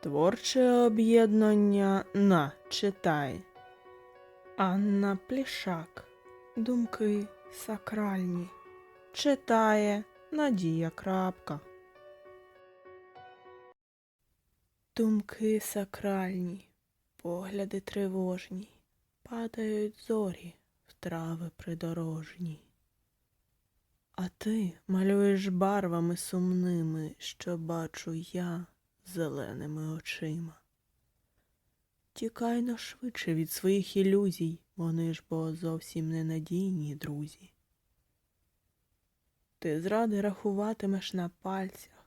Творче об'єднання на читай. Анна Плішак. Думки сакральні. Читає Надія Крапка. Думки сакральні, погляди тривожні, падають зорі в трави придорожні. А ти малюєш барвами сумними, що бачу я зеленими очима. Тікай швидше від своїх ілюзій, вони ж бо зовсім ненадійні друзі. Ти зради рахуватимеш на пальцях,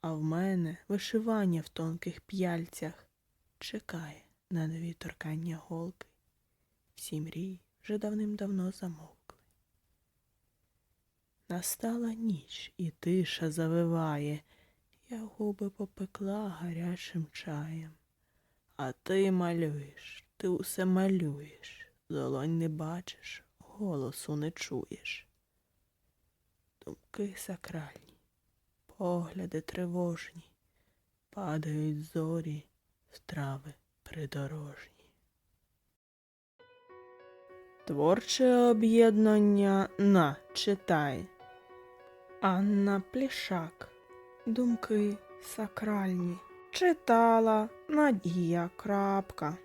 а в мене вишивання в тонких п'яльцях чекає на нові торкання голки. Всі мрії вже давним-давно замовкли. Настала ніч, і тиша завиває, я губи попекла гарячим чаєм. А ти малюєш, ти усе малюєш, долонь не бачиш, голосу не чуєш. Думки сакральні, погляди тривожні, падають зорі в трави придорожні. Творче об'єднання на читай. Анна Плішак. Думки сакральні. Читала Надія Крапка.